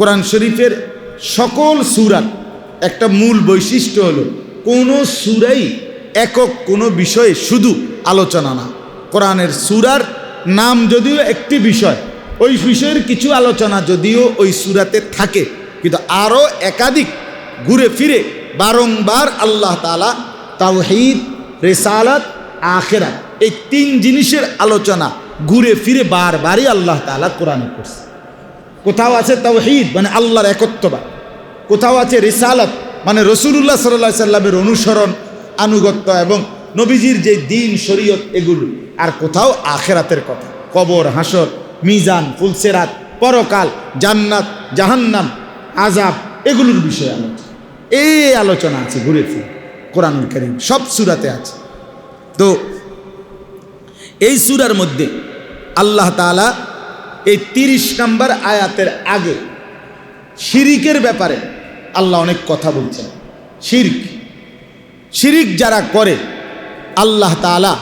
কোরআন শরীফের সকল সুরার একটা মূল বৈশিষ্ট্য হলো, কোনো সুরাই একক কোনো বিষয়ে শুধু আলোচনা না। কোরআনের সুরার নাম যদিও একটি বিষয়, ওই বিষয়ের কিছু আলোচনা যদিও ওই সুরাতে থাকে, কিন্তু আরও একাধিক ঘুরে ফিরে বারংবার আল্লাহ তালা তাওহিদ, রেসালাত আখেরা এই তিন জিনিসের আলোচনা ঘুরে ফিরে বারবারই আল্লাহ তালা কোরআনে করছে। কোথাও আছে তাওহিদ মানে আল্লাহর একত্ববাদ। কোথাও আছে রিসালাত মানে রসুল্লাহ সাল্লাহ সাল্লামের অনুসরণ, আনুগত্য এবং নবীজির যে দিন, শরীয়ত এগুলো। আর কোথাও আখেরাতের কথা। কবর, হাসর, মিজান, ফুলসেরাত, পরকাল, জান্নাত, জাহান্নাম আজাব এগুলোর বিষয়ে আলোচনা। এই আলোচনা আছে, ঘুরে ফিরে। কোরআনুল করিম সব সুরাতে আছে। তো এই সুরার মধ্যে আল্লাহ তাআলা এই তিরিশ নাম্বার আয়াতের আগে শিরিকের ব্যাপারে আল্লাহ অনেক কথা বলছেন। শিরিক। শিরিক যারা করে, আল্লাহ তাআলা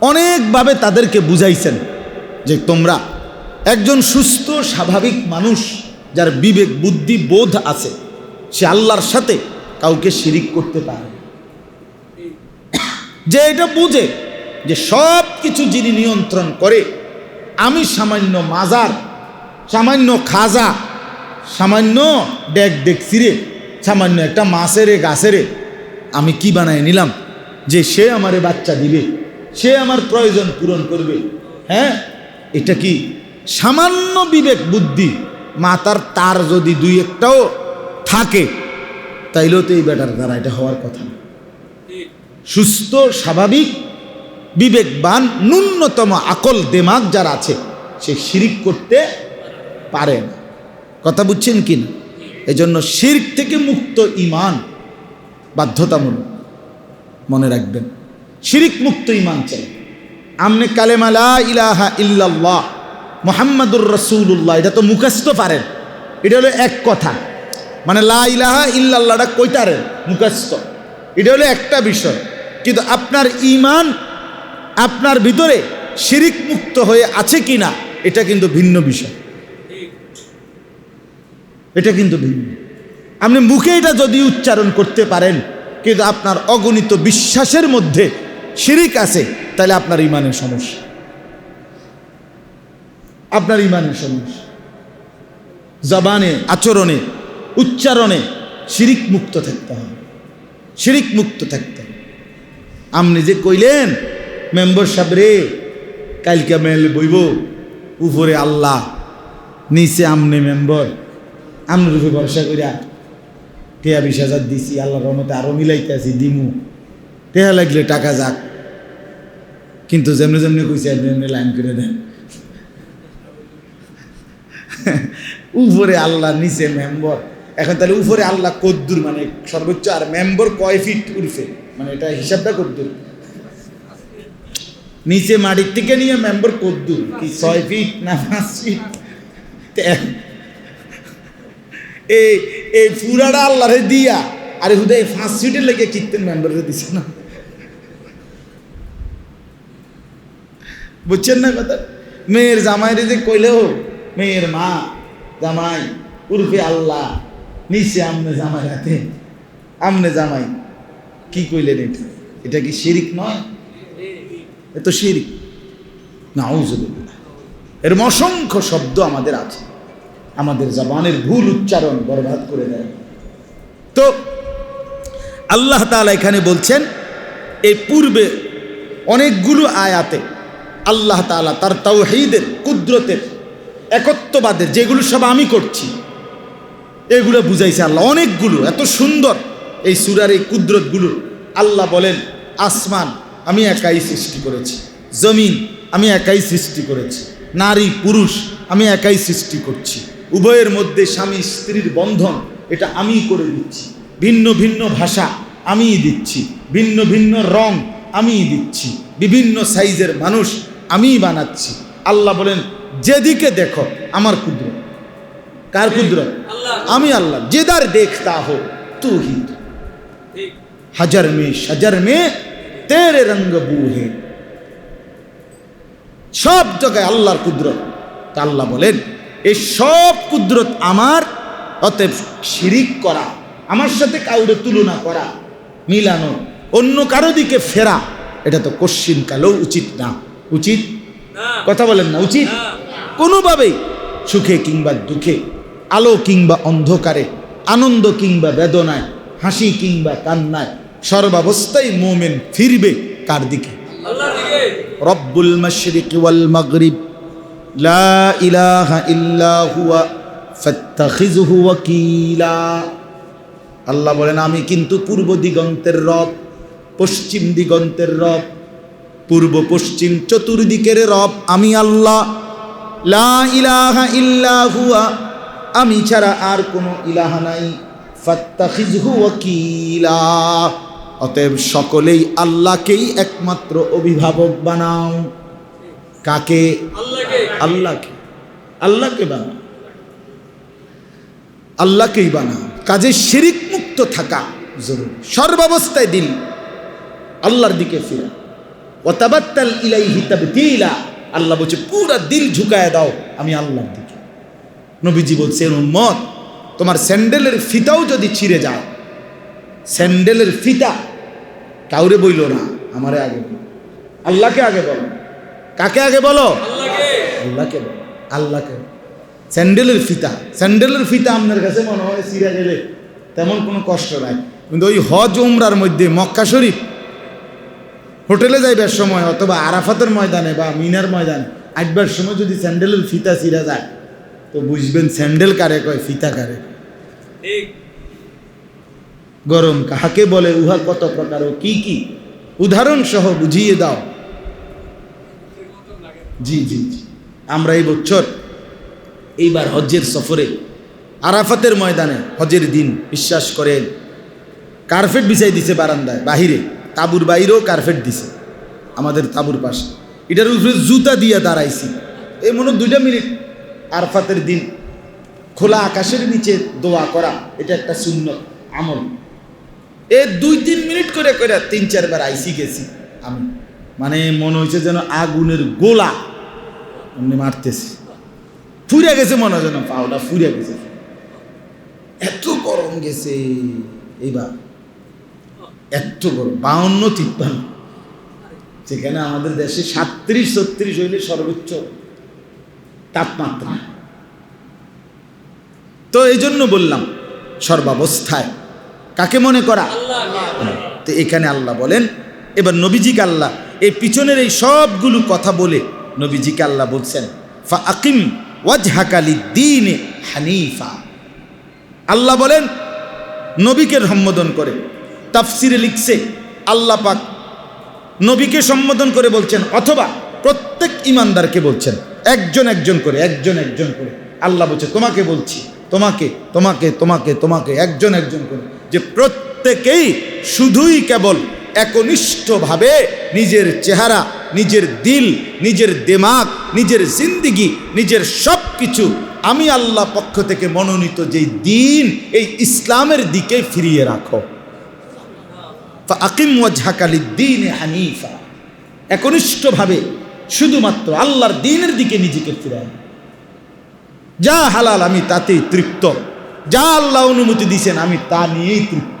অনেকভাবে তাদেরকে বুঝাইছেন যে তোমরা একজন সুস্থ, স্বাভাবিক মানুষ যার বিবেক, বুদ্ধি, বোধ আছে, সে আল্লাহর সাথে কাউকে শিরিক করতে পারে যে এটা বুঝে যে সব কিছু যিনি নিয়ন্ত্রণ করে আমি সামান্য মাজার সামান্য খাজা সামান্য ডেক ডেক সিরে সামান্য একটা মাছেরে গাছেরে আমি কি বানায় নিলাম? যে সে আমারে বাচ্চা দিবে সে আমার প্রয়োজন পূরণ করবে। হ্যাঁ? এটা কি সামান্য বিবেক বুদ্ধি? মাতার তার যদি দুই একটাও থাকে তাইলেও তো এই বেটার দ্বারা এটা হওয়ার কথা সুস্থ স্বাভাবিক বিবেকবান, ন্যূনতম আকল দেমাগ যার আছে, সে শিরিক করতে পারে না। কথা বুঝছেন কি না? এজন্য শির্ক থেকে মুক্ত ইমান বাধ্যতামূলক। মনে রাখবেন, শিরিক মুক্ত ইমান চাই। আমনে কালেমালা ইলাহা ইল্লাল্লাহ, মোহাম্মদুর রসুল্লাহ এটা তো মুখস্থ পারেন। এটা হলো এক কথা। মানে লা ইলাহা ইল্লাল্লাহটা কইতারেন, মুখস্থ। এটা হলো একটা বিষয়। কিন্তু আপনার ইমান আপনার ভিতরে শিরিক মুক্ত হয়ে আছে কি না এটা কিন্তু ভিন্ন বিষয়। এটা কিন্তু ভিন্ন। আপনি মুখে এটা যদি উচ্চারণ করতে পারেন, কিন্তু আপনার অগণিত বিশ্বাসের মধ্যে শিরিক আছে, তাহলে আপনার ইমানের সমস্যা। আপনার ইমানের সমস্যা। জবানে, আচরণে, উচ্চারণে শিরিক মুক্ত থাকতে হবে। শিরিক মুক্ত থাকতে হবে। আপনি যে কইলেন মেম্বার সাহেব রে, কালকে মেলে বইব। উপরে আল্লাহ, নিচে আমনে মেম্বার। আমনের রূপে ভরসা করিয়া টেয়া বিশ হাজার দিছি আল্লাহ রহমতে আরও মিলাইতে আছি, দিমু। টেয়া লাগলে টাকা যাক। কিন্তু যেমনি যেমনি কইছে, এমনি লাইন করে দেন। উপরে আল্লাহ, নিচে মেম্বর। এখন তাহলে উপরে আল্লাহ কদ্দুর মানে সর্বোচ্চ, আর মেম্বর কয় ফিট উর্ফে মানে এটা হিসাবটা কদ্দুর। নিচে মাটির থেকে নিয়ে মেম্বার কদ্দুর, কি ছয় ফিট না পাঁচ ফিট এই এই পুরাটা আল্লাহরে দিয়া। আরে হুদা, এই পাঁচ ফিটের লেগে কীর্তন মেম্বারে দিছে না। বুঝছেন না কথা? মেয়ের জামাইরে যে কইলেও মেয়ের মা, জামাই, উর্ফে আল্লাহ, নিচে আমনে জামাই হাতে আমনে জামাই, কি কইলেন এটা? এটা কি শিরিক নয়? এ তো শিরিক। না এর অসংখ্য শব্দ আমাদের আছে। আমাদের জবানের ভুল উচ্চারণ বরবাদ করে দেয়। তো আল্লাহ তাআলা এখানে বলছেন এই পূর্বে অনেকগুলো আয়াতে আল্লাহ তাআলা তার তাওহীদের, কুদরতের, একত্ববাদের যেগুলো সব আমি করছি, এগুলো বুঝাইছে আল্লাহ। অনেকগুলো, এত সুন্দর এই সুরার এই কুদরতগুলো আল্লাহ বলেন, আসমান আমি একাই সৃষ্টি করেছি। জমিন আমি একাই সৃষ্টি করেছি। নারী পুরুষ আমি একাই সৃষ্টি করছি। উভয়ের মধ্যে স্বামী স্ত্রীর বন্ধন এটা আমিই করে দিচ্ছি। ভিন্ন ভিন্ন ভাষা আমিই দিচ্ছি। ভিন্ন ভিন্ন রং আমিই দিচ্ছি। বিভিন্ন সাইজের মানুষ আমিই বানাচ্ছি। আল্লাহ বলেন যেদিকে দেখো আমার কুদরত। কার কুদরত? আমি আল্লাহ। যেদার দেখতা হো তু। হাজার মেয়ে সাজার মে তেরে রঙ্গ বুহে। সব জায়গায় আল্লাহর কুদরত। তা আল্লাহ বলেন এই সব কুদরত আমার অতএব শিরিক করা আমার সাথে কাউরে তুলনা করা মিলানো অন্য কারও দিকে ফেরা এটা তো কশ্চিন কালেও উচিত না। উচিত? কথা বলেন না উচিত? কোনোভাবেই। সুখে কিংবা দুঃখে আলো কিংবা অন্ধকারে আনন্দ কিংবা বেদনায় হাসি কিংবা কান্নায় সর্বাবস্থায় মোমেন ফিরবে কার দিকে? রব্বুল মশরিক ওয়াল মাগরিব। লা ইলাহা ইল্লা হুয়া ফাত্তাখিযহু ওয়াকিলা। আল্লাহ বলেন আমি কিন্তু পূর্ব দিগন্তের রব পশ্চিম দিগন্তের রব পূর্ব পশ্চিম চতুর্দিকের রব আমি আল্লাহ। লা ইলাহা ইল্লা হুয়া আমি ছাড়া আর কোনো ইলাহা নাই। ফাত্তাখিযহু ওয়াকিলা। অতএব সকলেই আল্লাহকেই একমাত্র অভিভাবক বানাও। কাকে? আল্লাহকে। আল্লাহকে। বানাও। আল্লাহকেই বানাও। কাজে শিরিক মুক্ত থাকা জরুরি। সর্বাবস্থায় দিল আল্লাহর দিকে ফিরা। ওতাবাত্তাল ইলাইহি তাবতিলা। আল্লাহ বলছে পুরা দিল ঝুকায় দাও আমি আল্লাহর দিকে। নবীজি বলছেন উম্মত তোমার স্যান্ডেলের ফিতাও যদি ছিঁড়ে যায় স্যান্ডেলের ফিতা কাউরে বইল না আমারে আগে আল্লাহকে আগে বলো। কাকে আগে বলো? আল্লাহকে। বলো আল্লাহকে স্যান্ডেলের ফিতা স্যান্ডেলের ফিতা আপনার কাছে মনে হয় সিরা গেলে তেমন কোনো কষ্ট নাই। কিন্তু ওই হজ উমরার মধ্যে মক্কা শরীফ হোটেলে যাইবার সময় অথবা আরাফাতের ময়দানে বা মিনার ময়দানে আসবার সময় যদি স্যান্ডেলের ফিতা সিরা যায় তো বুঝবেন স্যান্ডেল কারে কয় ফিতা কারে কয়। গরম কাহাকে বলে, উহা কত প্রকার ও কি কি? উদাহরণ সহ বুঝিয়ে দাও। জি জি জি। আমরা এই বছর, এইবার হজ্জের সফরে, আরাফাতের ময়দানে হজের দিন, বিশ্বাস করেন, কার্পেট বিছাই দিছে বারান্দায়, বাহিরে। তাবুর বাইরেও কার্পেট দিছে, আমাদের তাবুর পাশে। এটার উপরে জুতা দিয়ে দাঁড়াইছি। এই মনে দুইটা মিনিট আরফাতের দিন, খোলা আকাশের নিচে দোয়া করা, এটা একটা শূন্য আমল। এ দুই তিন মিনিট করে করে তিন চারবার আইসি গেছি আমি। মানে মনে হয়েছে যেন আগুনের গোলা এমনি মারতেছি। ফুরে গেছে মনে হয় যেন পাওটা ফুরে গেছে। এত গরম গেছে এইবার। এত গরম, বাউন্ন তিপ্পান্ন। সেখানে আমাদের দেশে সাত্রিশ ছত্রিশ হইলে সর্বোচ্চ তাপমাত্রা। তো এই জন্য বললাম, সর্বাবস্থায় কাকে মনে করা? তো এখানে আল্লাহ বলেন, এবার নবীজিকে আল্লাহ, এই পিছনের এই সবগুলো কথা বলে নবীজিকে আল্লাহ বলছেন, ফা আকিম ওয়াজহাকালি দিন হানিফা। আল্লাহ বলেন, নবীকে সম্বোধন করে, তাফসিরে লিখছে, আল্লাহ পাক নবীকে সম্বোধন করে বলছেন, অথবা প্রত্যেক ইমানদারকে বলছেন, একজন একজন করে, একজন একজন করে। আল্লাহ বলছে, তোমাকে বলছি, তোমাকে তোমাকে তোমাকে তোমাকে, একজন একজন করে। যে প্রত্যেকেই শুধুই কেবল একনিষ্ঠভাবে নিজের চেহারা, নিজের দিল, নিজের দেমাগ, নিজের জিন্দিগি, নিজের সব কিছু আমি আল্লাহ পক্ষ থেকে মনোনীত যেই দিন এই ইসলামের দিকে ফিরিয়ে রাখো। আকিম ওয়াজহাকালি দিন হানিফা। একনিষ্ঠভাবে শুধুমাত্র আল্লাহর দিনের দিকে নিজেকে ফিরায় যা হালাল আমি তাতেই তৃপ্ত। যা আল্লাহ অনুমতি দিয়েছেন, আমি তা নিয়েই তৃপ্ত।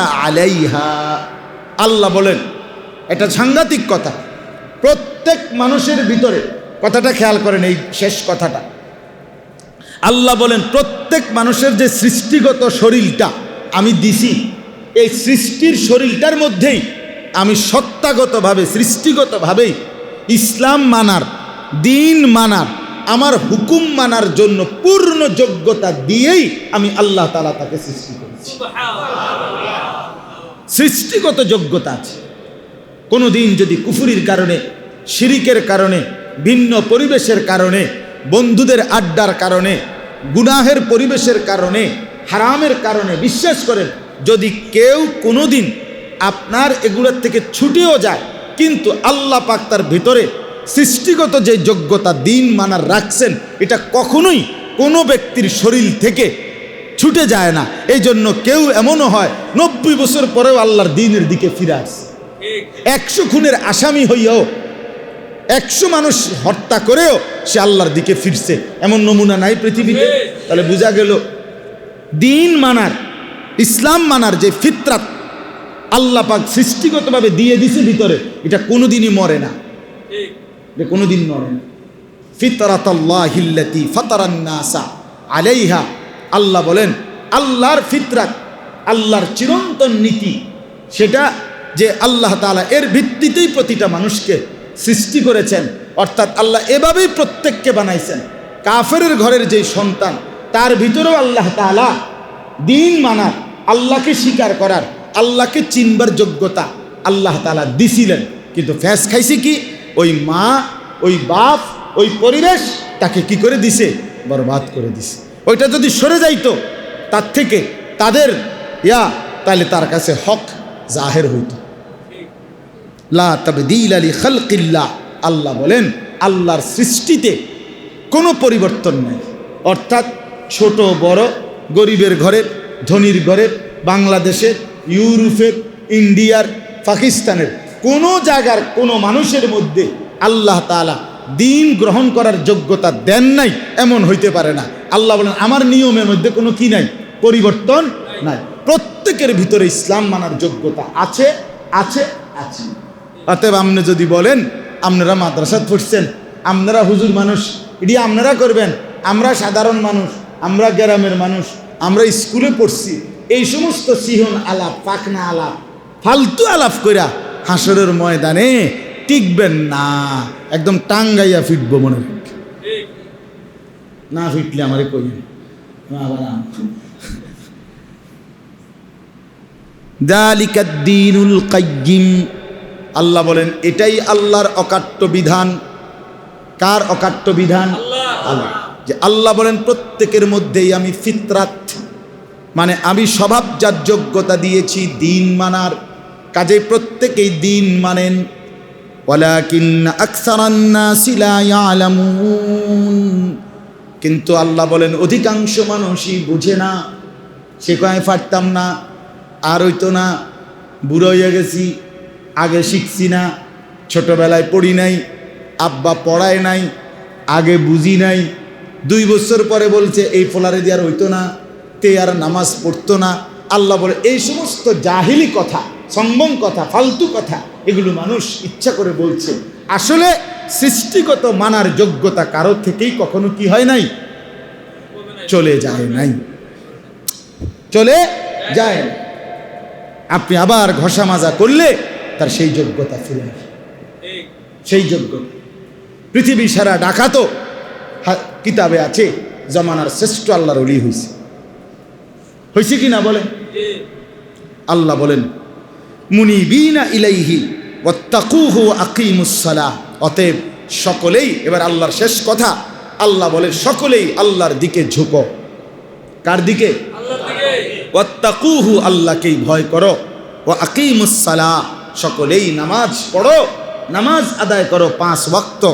আলাইহা। আল্লাহ বলেন, এটা সাংঘাতিক কথা। প্রত্যেক মানুষের ভিতরে, কথাটা খেয়াল করেন এই শেষ কথাটা। আল্লাহ বলেন, প্রত্যেক মানুষের যে সৃষ্টিগত শরীরটা আমি দিছি, এই সৃষ্টির শরীরটার মধ্যেই আমি সত্তাগতভাবে, সৃষ্টিগতভাবেই ইসলাম মানার দিন মানার, আমার হুকুম মানার জন্য পূর্ণ যোগ্যতা দিয়েই আমি আল্লাহ তালা তাকে সৃষ্টি করেছি। সৃষ্টিগত যোগ্যতা আছে। কোনো দিন যদি কুফুরির কারণে, শিরিকের কারণে, ভিন্ন পরিবেশের কারণে, বন্ধুদের আড্ডার কারণে, গুনাহের পরিবেশের কারণে, হারামের কারণে বিশ্বাস করেন, যদি কেউ কোনো দিন আপনার এগুলোর থেকে ছুটেও যায়, কিন্তু আল্লাহ পাক তার ভিতরে সৃষ্টিগত যে যোগ্যতা দিন মানার রাখছেন, এটা কখনোই কোনো ব্যক্তির শরীর থেকে ছুটে যায় না। এই জন্য কেউ এমনও হয়, নব্বই বছর পরেও আল্লাহর দিনের দিকে ফিরে আসছে একশো খুনের আসামি হইয়াও, একশো মানুষ হত্যা করেও সে আল্লাহর দিকে ফিরছে। এমন নমুনা নাই পৃথিবীতে। তাহলে বোঝা গেল, দিন মানার, ইসলাম মানার যে ফিতরাত আল্লাহ পাক সৃষ্টিগতভাবে দিয়ে দিছে ভিতরে, এটা কোনোদিনই মরে না। এটা কোনোদিন মরে না। ফিতরাত আল্লাহিল্লাতি ফাতারান্নাসা আলাইহা। আল্লাহ বলেন, আল্লাহর ফিতরাত আল্লাহর চিরন্তন নীতি, সেটা যে আল্লাহ তাআলা এর ভিত্তিতেই প্রতিটা মানুষকে সৃষ্টি করেছেন, অর্থাৎ আল্লাহ এভাবেই প্রত্যেককে বানাইছেন। কাফেরের ঘরের যে সন্তান, তার ভিতরেও আল্লাহ তাআলা দিন মানার, আল্লাহকে স্বীকার করার, আল্লাহকে চিনবার যোগ্যতা আল্লাহ তাআলা দিছিলেন। কিন্তু ফ্যাস খাইছে কি? ওই মা, ওই বাপ, ওই পরিবেশ তাকে কি করে দিছে? বরবাদ করে দিছে। ওইটা যদি সরে যাইতো, তার থেকে তাদের, ইয়া তাহলে তার কাছে হক জাহের হইতো। লা তাবদিল আলী খালকিল্লা আল্লাহ বলেন, আল্লাহর সৃষ্টিতে কোনো পরিবর্তন নেই। অর্থাৎ ছোট, বড়, গরিবের ঘরের, ধনির ঘরের, বাংলাদেশের, ইউরোপের, ইন্ডিয়ার, পাকিস্তানের কোনো জায়গার কোনো মানুষের মধ্যে আল্লাহ তাআলা দিন গ্রহণ করার যোগ্যতা দেন নাই, এমন হইতে পারে না। আল্লাহ বলেন, আমার নিয়মের মধ্যে কোনো কি নাই? পরিবর্তন নাই। প্রত্যেকের ভিতরে ইসলাম মানার যোগ্যতা আছে আছে আছে। অতএব আপনি যদি বলেন, আপনারা মাদ্রাসাত পড়ছেন, আপনারা হুজুর মানুষ এটি আপনারা করবেন, আমরা সাধারণ মানুষ, আমরা গ্রামের মানুষ, আমরা স্কুলে পড়ছি, এই সমস্ত সিহন আলাপ পাকনা আলাপ, ফালতু আলাপ কইরা হাসরের ময়দানে টিকবেন না। একদম টাঙ্গাইয়া ফিটব মনে না ফিটলে আমারে আবার আম। দালিকাদ্দিনুল কাইয়িম আল্লাহ বলেন এটাই আল্লাহর অকাট্য বিধান। কার অকাট্য বিধান? আল্লাহ। যে আল্লাহ বলেন প্রত্যেকের মধ্যেই আমি ফিতরাত। মানে আমি স্বভাবজাত যোগ্যতা দিয়েছি দিন মানার। কাজে প্রত্যেকেই দিন মানেন। কিন্তু আল্লাহ বলেন, অধিকাংশ মানুষই বুঝে না। সে কয় পারতাম না। আর হইতো না। বুড়ো হয়ে গেছি। আগে শিখছি না। ছোটবেলায় পড়ি নাই। আব্বা পড়ায় নাই। আগে বুঝি নাই। দুই বছর পরে বলছে, এই ফোলারে দিয়ে আর হইতো না। তে আর নামাজ পড়তো না। আল্লাহ বলে, এই সমস্ত জাহিলি কথা সম্বং কথা, ফালতু কথা, এগুলো মানুষ ইচ্ছা করে বলছে। আসলে সৃষ্টিগত মানার যোগ্যতা কারও থেকেই কখনো কি হয় নাই? চলে যায় নাই। চলে যায় আপনি আবার ঘষা মাজা করলে তার সেই যোগ্যতা ফিরে আসে। সেই যোগ্যতা পৃথিবী সারা ডাকাতো কিতাবে আছে, জমানার শ্রেষ্ঠ আল্লাহর অলি হয়েছে হয়েছে কি না বলেন? আল্লাহ বলেন মুনিবিনা ইলাইহি ওয়াত্তাকুহু আকিমুসসালাহ অতএব সকলেই এবার আল্লাহর শেষ কথা আল্লাহ বলে সকলেই আল্লাহর দিকে ঝুঁকো। কার দিকে? ওয়াত্তাকুহু আল্লাহকেই ভয় করো। ও আকিমুসসালাহ সকলেই নামাজ পড়ো। নামাজ আদায় করো পাঁচ ওয়াক্ত।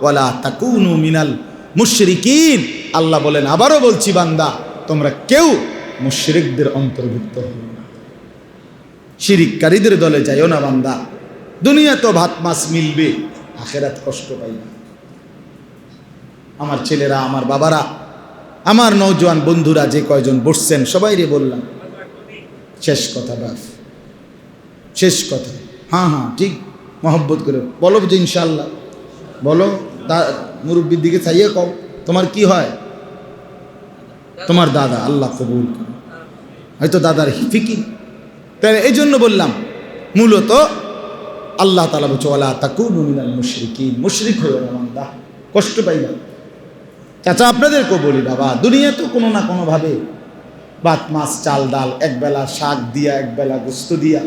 ওয়ালা তাকুনু মিনাল মুশরিকিন। আল্লাহ বলেন আবারও বলছি বান্দা তোমরা কেউ মুশরিকদের অন্তর্ভুক্ত না। শিরিককারীদের দলে যাইও না বান্দা। দুনিয়া তো ভাত মাছ মিলবে, আখেরাত কষ্ট পাইবে আমার ছেলেরা, আমার বাবারা, আমার নৌজওয়ান বন্ধুরা যে কয়জন বসছেন সবাই রে বললাম, শেষ কথা বাস শেষ কথা। হ্যাঁ হ্যাঁ ঠিক, মহব্বত করে। বলো যে ইনশাল্লাহ বলো তা মুরব্বীর দিকে চাইয়ে কও, তোমার কি হয়? তোমার দাদা, আল্লাহ কবুল হয়তো দাদার ফিকির তাই এই জন্য বললাম, মূলত আল্লাহ তালা বলছে ওলা তাকুন মিনাল মুশরিকিন মুশরিক হয়ে না বান্দা, কষ্ট পাইবা চাচা, আপনাদেরকেও বলি বাবা দুনিয়া তো কোনো না কোনোভাবে ভাত, মাছ, চাল, ডাল, একবেলা শাক দিয়া, একবেলা গোস্ত দিয়া,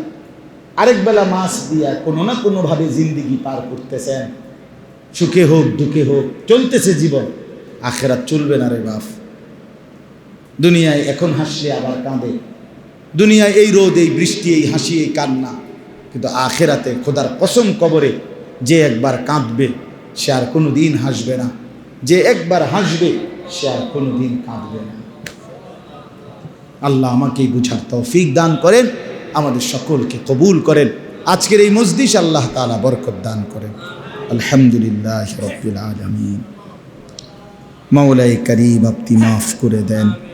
আরেক বেলা মাছ দিয়া কোনো না কোনোভাবে জিন্দিগি পার করতেছেন। সুখে হোক, দুঃখে হোক, চলতেছে জীবন আখেরা চলবে না রে বাপ। দুনিয়ায় এখন হাসলে আবার কাঁদে। দুনিয়ায় এই রোদ, এই বৃষ্টি, এই হাসি, এই কান্না। কিন্তু আখেরাতে খোদার কসম কবরে যে একবার কাঁদবে, সে আর কোনো দিন হাসবে না। যে একবার হাসবে, সে আর কোনো দিন কাঁদবে না। আল্লাহ আমাকেই বুঝার তৌফিক দান করেন, আমাদের সকলকে কবুল করেন। আজকের এই মসজিদ আল্লাহ তালা বরকত দান করেন। আলহামদুলিল্লাহ মাওলাই করিম আপনি মাফ করে দেন।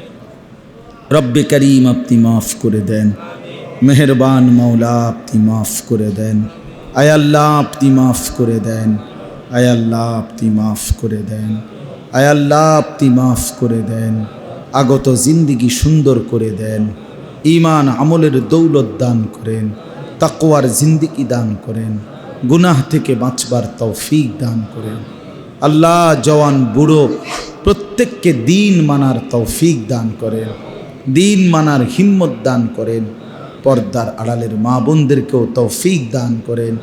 রব্বে করিম আপনি মাফ করে দেন। মেহরবান মাওলা আপনি মাফ করে দেন। আয় আল্লাহ আপনি মাফ করে দেন। আয় আল্লাহ আপনি মাফ করে দেন। আয় আল্লাহ আপনি মাফ করে দেন। আগত জিন্দিগি সুন্দর করে দেন। ইমান আমলের দৌলত দান করেন। তাকওয়ার জিন্দিগি দান করেন। গুনাহ থেকে বাঁচবার তৌফিক দান করেন। আল্লাহ জওয়ান বুড়ো প্রত্যেককে দিন মানার তৌফিক দান করেন। দিন মানার হিম্মত দান করেন। পর্দার আড়ালের মা বোনদেরকেও তৌফিক দান করেন।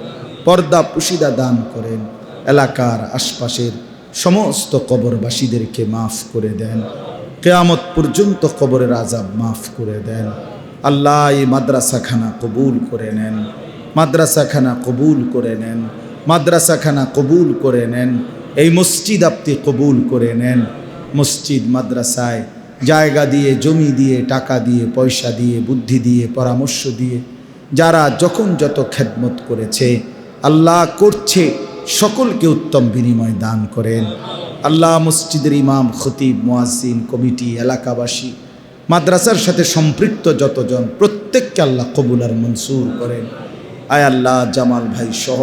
পর্দা পুশিদা দান করেন। এলাকার আশপাশের সমস্ত কবরবাসীদেরকে মাফ করে দেন। কেয়ামত পর্যন্ত কবরের আজাব মাফ করে দেন। আল্লাহ এই মাদ্রাসাখানা কবুল করে নেন। মাদ্রাসাখানা কবুল করে নেন। মাদ্রাসাখানা কবুল করে নেন। এই মসজিদ আপনি কবুল করে নেন। মসজিদ মাদ্রাসায় জায়গা দিয়ে, জমি দিয়ে, টাকা দিয়ে, পয়সা দিয়ে, বুদ্ধি দিয়ে, পরামর্শ দিয়ে। যারা যখন যত খেদমত করেছে, আল্লাহ করছে, সকলকে উত্তম বিনিময় দান করেন। আল্লাহ মসজিদের ইমাম, খতিব মোয়াজিন কমিটি, এলাকাবাসী, মাদ্রাসার সাথে সম্পৃক্ত যতজন, প্রত্যেককে আল্লাহ কবুল আর মনসুর করেন। আয় আল্লাহ, জামাল ভাই সহ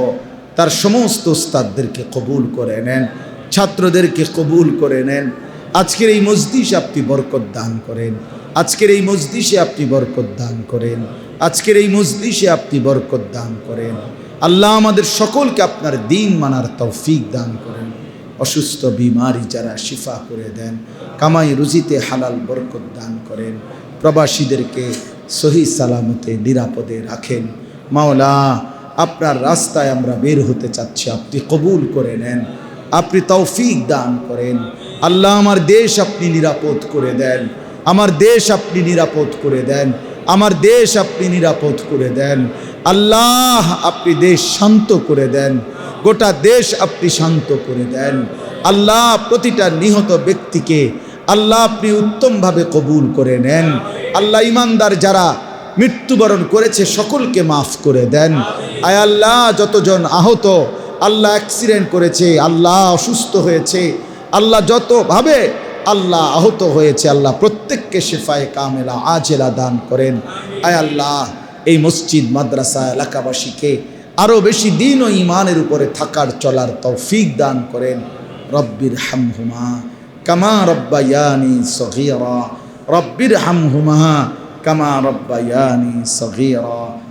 তার সমস্ত উস্তাদদেরকে কবুল করে নেন, ছাত্রদেরকে কবুল করে নেন। আজকের এই মসজিষে আপনি বরকত দান করেন। আজকের এই মসজিষে আপনি বরকত দান করেন। আজকের এই মসজিষে আপনি বরকত দান করেন। আল্লাহ আমাদের সকলকে আপনার দিন মানার তৌফিক দান করেন। অসুস্থ, বিমারি যারা শিফা করে দেন, কামাই রুজিতে হালাল বরকত দান করেন। প্রবাসীদেরকে সহি সালামতে নিরাপদে রাখেন। মাওলা, আপনার রাস্তায় আমরা বের হতে চাচ্ছি, আপনি কবুল করে নেন। আপনি তৌফিক দান করেন। আল্লাহ আমার দেশ আপনি নিরাপদ করে দেন। আমার দেশ আপনি নিরাপদ করে দেন। আমার দেশ আপনি নিরাপদ করে দেন। আল্লাহ আপনি দেশ শান্ত করে দেন। গোটা দেশ আপনি শান্ত করে দেন। আল্লাহ প্রতিটা নিহত ব্যক্তিকে আল্লাহ আপনি উত্তমভাবে কবুল করে নেন। আল্লাহ ইমানদার যারা মৃত্যুবরণ করেছে সকলকে মাফ করে দেন। আয় আল্লাহ, যতজন আহত আল্লাহ অ্যাক্সিডেন্ট করেছে, আল্লাহ অসুস্থ হয়েছে, আল্লাহ যতভাবে আল্লাহ আহত হয়েছে, আল্লাহ প্রত্যেককে শেফায় কামেলা, আজেলা দান করেন। আয় আল্লাহ, এই মসজিদ, মাদ্রাসা এলাকাবাসীকে আরও বেশি দিন ও ইমানের উপরে থাকার চলার তৌফিক দান করেন। রব্বির হামহুমা, কামা রব্বায়ানি সগীরা। রব্বির হামহুমা, কামা রব্বায়ানি সগীরা।